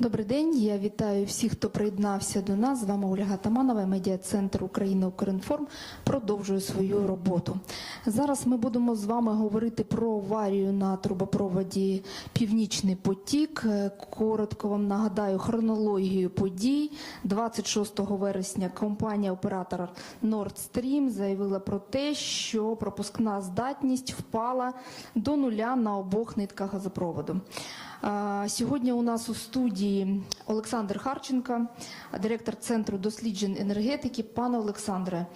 Добрий день. Я вітаю всіх, хто приєднався до нас. З вами Ольга Таманова, медіа-центр України Укрінформ продовжує свою роботу. Зараз ми будемо з вами говорити про аварію на трубопроводі Північний потік. Коротко вам нагадаю хронологію подій. 26 вересня компанія-оператор Nord Stream заявила про те, що пропускна здатність впала до нуля на обох нитках газопроводу. Сьогодні у нас у студії Олександр Харченко, директор Центру досліджень енергетики. Пане Олександре,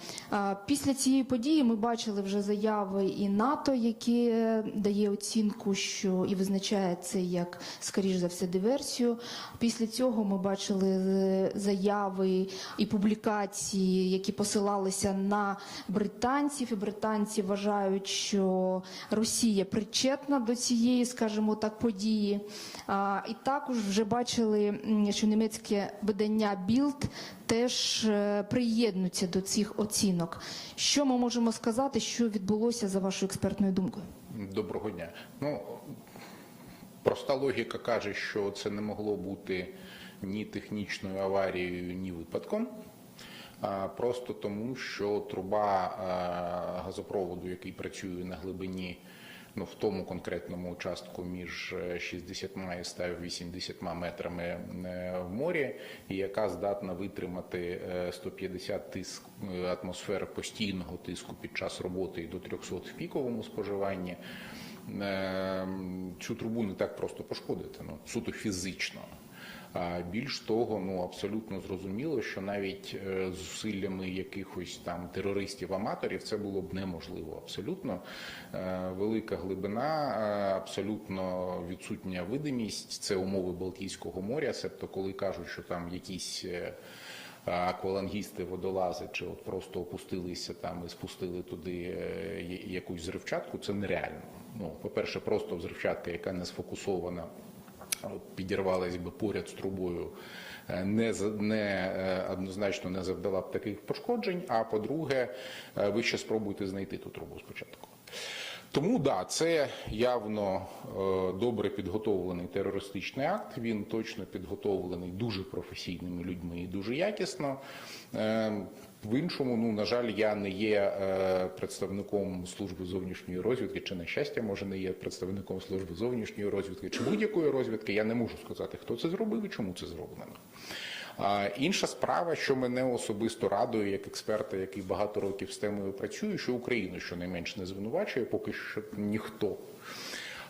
після цієї події ми бачили вже заяви і НАТО, яке дає оцінку, що і визначає це як, скоріш за все, диверсію. Після цього ми бачили е, заяви і публікації, які посилалися на британців, і британці вважають, що Росія причетна до цієї, скажімо так, події. І також вже бачили, що німецьке видання Білд теж е, приєднується до цих оцінок. Що ми можемо сказати, що відбулося за вашою експертною думкою? Доброго дня. Ну проста логіка каже, що це не могло бути ні технічною аварією, ні випадком. Просто тому, що труба е, газопроводу, який працює на глибині, ну в тому конкретному участку між е, 60 і 180 метрами е, в морі, і яка здатна витримати е, 150 тиск е, атмосфер постійного тиску під час роботи і до 300 в піковому споживанні. Е, Цю трубу не так просто пошкодити, ну суто фізично. Більш того, ну абсолютно зрозуміло, що навіть е, зусиллями якихось там терористів-аматорів це було б неможливо. Абсолютно Е, велика глибина, е, абсолютно відсутня видимість. Це умови Балтійського моря. Себто, коли кажуть, що там якісь аквалангісти, водолази, чи от просто опустилися там і спустили туди якусь зривчатку, це нереально. Ну, по-перше, просто взривчатка, яка не сфокусована підірвалась би поряд з трубою, е, не не е, однозначно не завдала б таких пошкоджень. А по-друге, е, ви ще спробуйте знайти ту трубу спочатку. Тому да, це явно добре підготовлений терористичний акт. Він точно підготовлений дуже професійними людьми і дуже якісно. В іншому, ну на жаль, я не є е, представником служби зовнішньої розвідки, чи на щастя, може не є представником служби зовнішньої розвідки, чи будь-якої розвідки. Я не можу сказати, хто це зробив і чому це зроблено. А інша справа, що мене особисто радує, як експерта, який багато років з темою працює, що Україну щонайменш не звинувачує, поки що ніхто.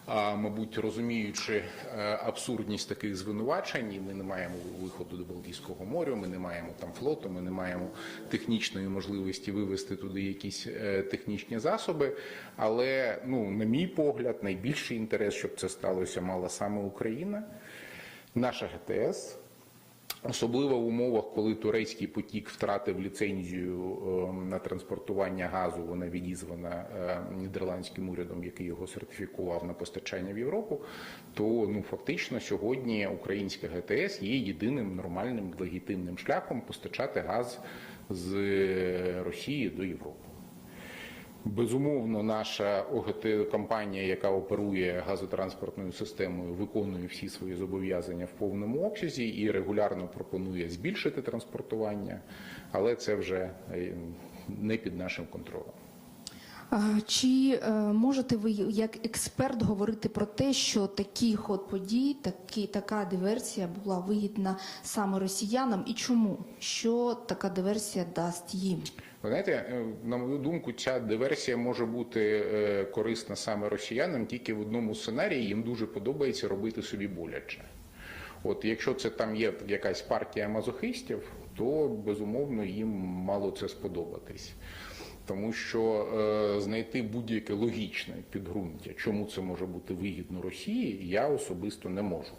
Мабуть, розуміючи е, абсурдність таких звинувачень, ми не маємо виходу до Балтійського моря, ми не маємо там флоту, ми не маємо технічної можливості вивести туди якісь е, технічні засоби. Але, ну, на мій погляд, найбільший інтерес, щоб це сталося, мала саме Україна, наша ГТС. Особливо в умовах, коли турецький потік втратив ліцензію е, на транспортування газу, вона відізвана е, нідерландським урядом, який його сертифікував на постачання в Європу. То ну фактично сьогодні українська ГТС є єдиним нормальним легітимним шляхом постачати газ з Росії до Європи. Безумовно, наша ОГТ компанія, яка оперує газотранспортною системою, виконує всі свої зобов'язання в повному обсязі і регулярно пропонує збільшити транспортування, але це вже е, не під нашим контролем. Чи е, можете ви як експерт говорити про те, що такий ход подій, такі, така диверсія була вигідна саме росіянам, і чому? Що така диверсія дасть їм? Ви знаєте, е, на мою думку, ця диверсія може бути е, корисна саме росіянам тільки в одному сценарії. Їм дуже подобається робити собі боляче. От якщо це там є якась партія мазохистів, то безумовно їм мало це сподобатись. Тому що е, знайти будь-яке логічне підґрунтя, чому це може бути вигідно Росії, я особисто не можу.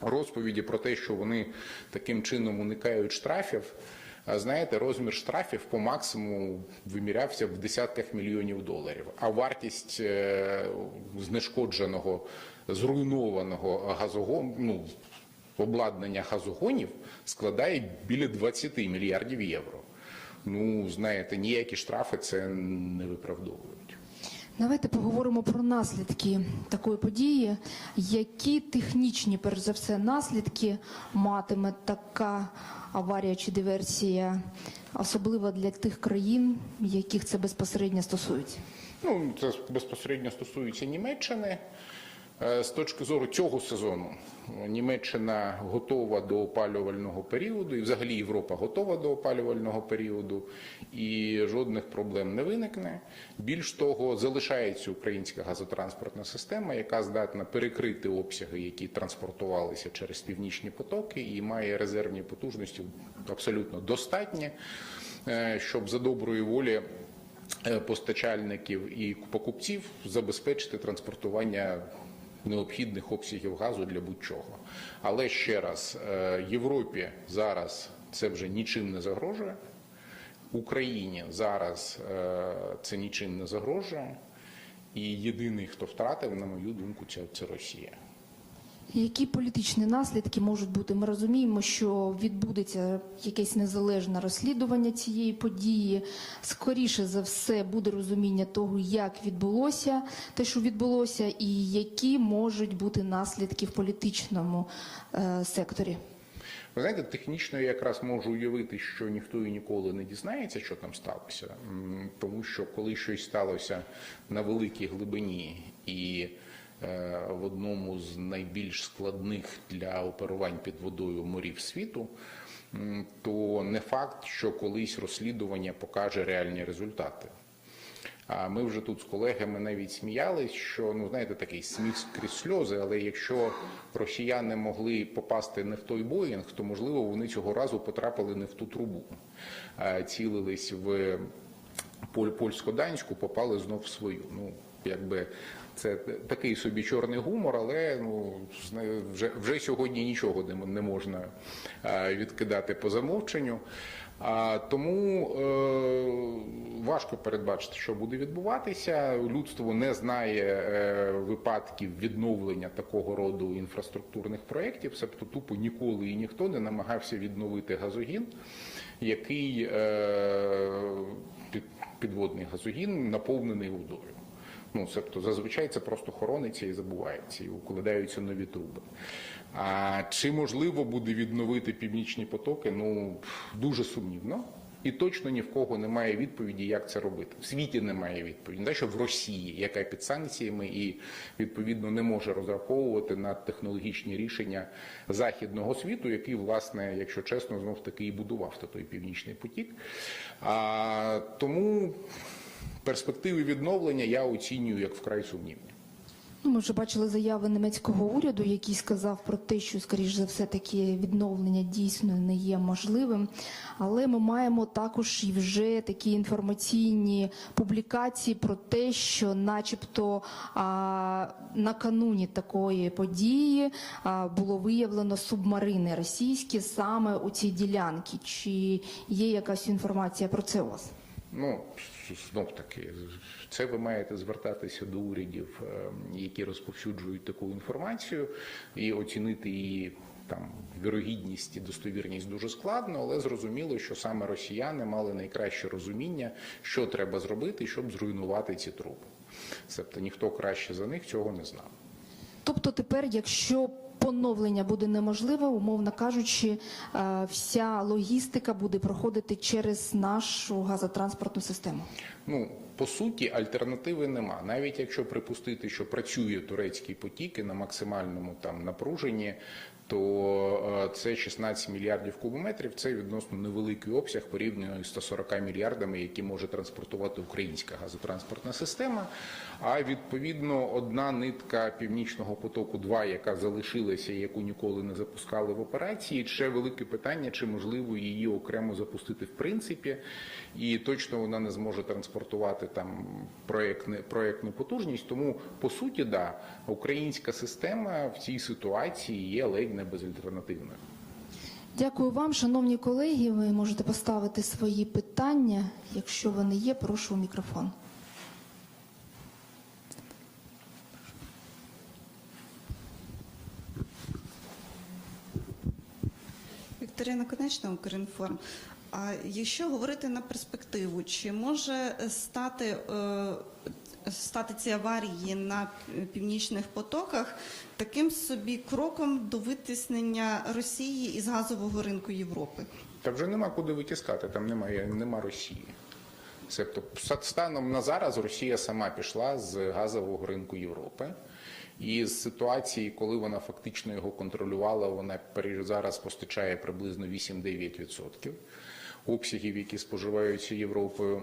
Розповіді про те, що вони таким чином уникають штрафів. Знаєте, розмір штрафів по максимуму вимірявся в десятках мільйонів доларів. А вартість е, знешкодженого, зруйнованого газогону, ну, обладнання газогонів складає біля 20 мільярдів євро. Ну, знаєте, ніякі штрафи це не виправдовують. Давайте поговоримо про наслідки такої події. Які технічні, перш за все, наслідки матиме така аварія чи диверсія, особливо для тих країн, яких це безпосередньо стосується? Ну, це безпосередньо стосується Німеччини. Е, З точки зору цього сезону Німеччина готова до опалювального періоду, і взагалі Європа готова до опалювального періоду, і жодних проблем не виникне. Більш того, залишається українська газотранспортна система, яка здатна перекрити обсяги, які транспортувалися через північні потоки, і має резервні потужності абсолютно достатні, е, щоб за доброї волі е, постачальників і покупців забезпечити транспортування необхідних обсягів газу для будь-чого. Але ще раз, е, Європі зараз це вже нічим не загрожує. Україні зараз е, це нічим не загрожує. І єдиний, хто втратив, на мою думку, це, це Росія. Які політичні наслідки можуть бути? Ми розуміємо, що відбудеться якесь незалежне розслідування цієї події. Скоріше за все буде розуміння того, як відбулося те, що відбулося, і які можуть бути наслідки в політичному е, секторі. Ви знаєте, технічно я якраз можу уявити, що ніхто і ніколи не дізнається, що там сталося, тому що коли щось сталося на великій глибині і в одному з найбільш складних для оперувань під водою морів світу, то не факт, що колись розслідування покаже реальні результати. А ми вже тут з колегами навіть сміялись, що ну знаєте, такий сміх крізь сльози. Але якщо росіяни могли попасти не в той Боїнг, то можливо вони цього разу потрапили не в ту трубу, цілились в поль- польсько-данську, попали знов в свою. Ну якби це такий собі чорний гумор, але ну вже, вже сьогодні нічого не, не можна е, відкидати по замовченню. А тому е, важко передбачити, що буде відбуватися. Людство не знає е, випадків відновлення такого роду інфраструктурних проєктів, себто тупо ніколи і ніхто не намагався відновити газогін, який е, під, підводний газогін наповнений водою. Ну, тобто зазвичай це просто хорониться і забувається, і укладаються нові труби. А чи можливо буде відновити північні потоки? Ну дуже сумнівно. І точно ні в кого немає відповіді, як це робити. В світі немає відповіді. Не що в Росії, яка під санкціями і відповідно не може розраховувати на технологічні рішення західного світу, який, власне, якщо чесно, знов таки і будував той північний потік. А, тому перспективи відновлення я оцінюю як вкрай сумнівні. Ну, ми вже бачили заяви німецького уряду, який сказав про те, що, скоріш за все, таке відновлення дійсно не є можливим. Але ми маємо також і вже такі інформаційні публікації про те, що, начебто, а, накануні такої події а, було виявлено субмарини російські саме у цій ділянці. Чи є якась інформація про це у вас? Ну знов таки, це ви маєте звертатися до урядів, е, які розповсюджують таку інформацію, і оцінити її там вірогідність і достовірність дуже складно, але зрозуміло, що саме росіяни мали найкраще розуміння, що треба зробити, щоб зруйнувати ці труби. Тобто ніхто краще за них цього не знав. Тобто тепер, якщо поновлення буде неможливе, умовно кажучи, е, вся логістика буде проходити через нашу газотранспортну систему. Ну, по суті, альтернативи нема. Навіть якщо припустити, що працює турецький потік і на максимальному там напруженні, то е, це 16 мільярдів кубометрів. Це відносно невеликий обсяг порівняно із 140 мільярдами, які може транспортувати українська газотранспортна система. А відповідно, одна нитка північного потоку, 2 яка залишилася, яку ніколи не запускали в операції. Ще велике питання, чи можливо її окремо запустити в принципі, і точно вона не зможе транспортувати там проєктне, проєктну потужність. Тому по суті, да, українська система в цій ситуації є ледь не безальтернативною. Дякую вам, шановні колеги. Ви можете поставити свої питання. Якщо вони є, прошу мікрофон. Вікторина Конечна, Укрінформ. А якщо говорити на перспективу, чи може стати, е, стати ці аварії на північних потоках таким собі кроком до витіснення Росії із газового ринку Європи? Та вже нема куди витискати, там немає нема Росії. Тобто станом на зараз Росія сама пішла з газового ринку Європи. І з ситуації, коли вона фактично його контролювала, вона зараз постачає приблизно 8-9% обсягів, які споживаються Європою.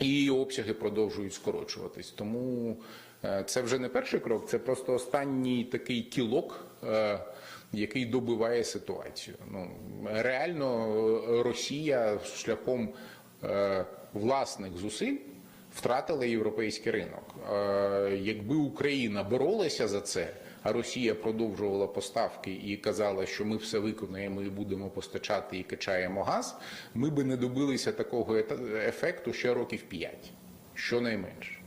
І обсяги продовжують скорочуватись. Тому е, це вже не перший крок, це просто останній такий кілок, е, який добиває ситуацію. Ну реально е, Росія шляхом власних зусиль втратила європейський ринок. Е, Якби Україна боролася за це. А Росія продовжувала поставки і казала, що ми все виконаємо і будемо постачати і качаємо газ. Ми би не добилися такого ефекту ще років 5, щонайменше.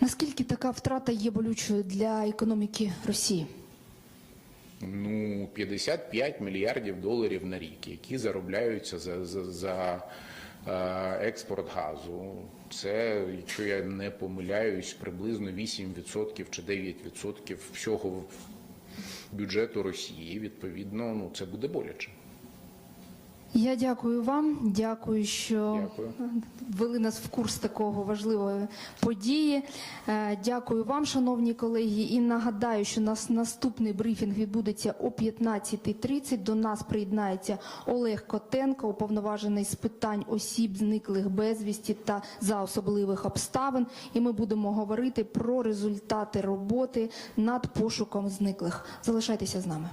Наскільки така втрата є болючою для економіки Росії? Ну, 55 мільярдів доларів на рік, які заробляються за, за, за експорт газу. Це, якщо я не помиляюсь, приблизно 8% чи 9% всього бюджету Росії. Відповідно, ну це буде боляче. Я дякую вам. Дякую, що Дякую. ввели нас в курс такого важливої події. Е, Дякую вам, шановні колеги. І нагадаю, що нас наступний брифінг відбудеться о 15.30. До нас приєднається Олег Котенко, уповноважений з питань осіб, зниклих безвісті та за особливих обставин. І ми будемо говорити про результати роботи над пошуком зниклих. Залишайтеся з нами.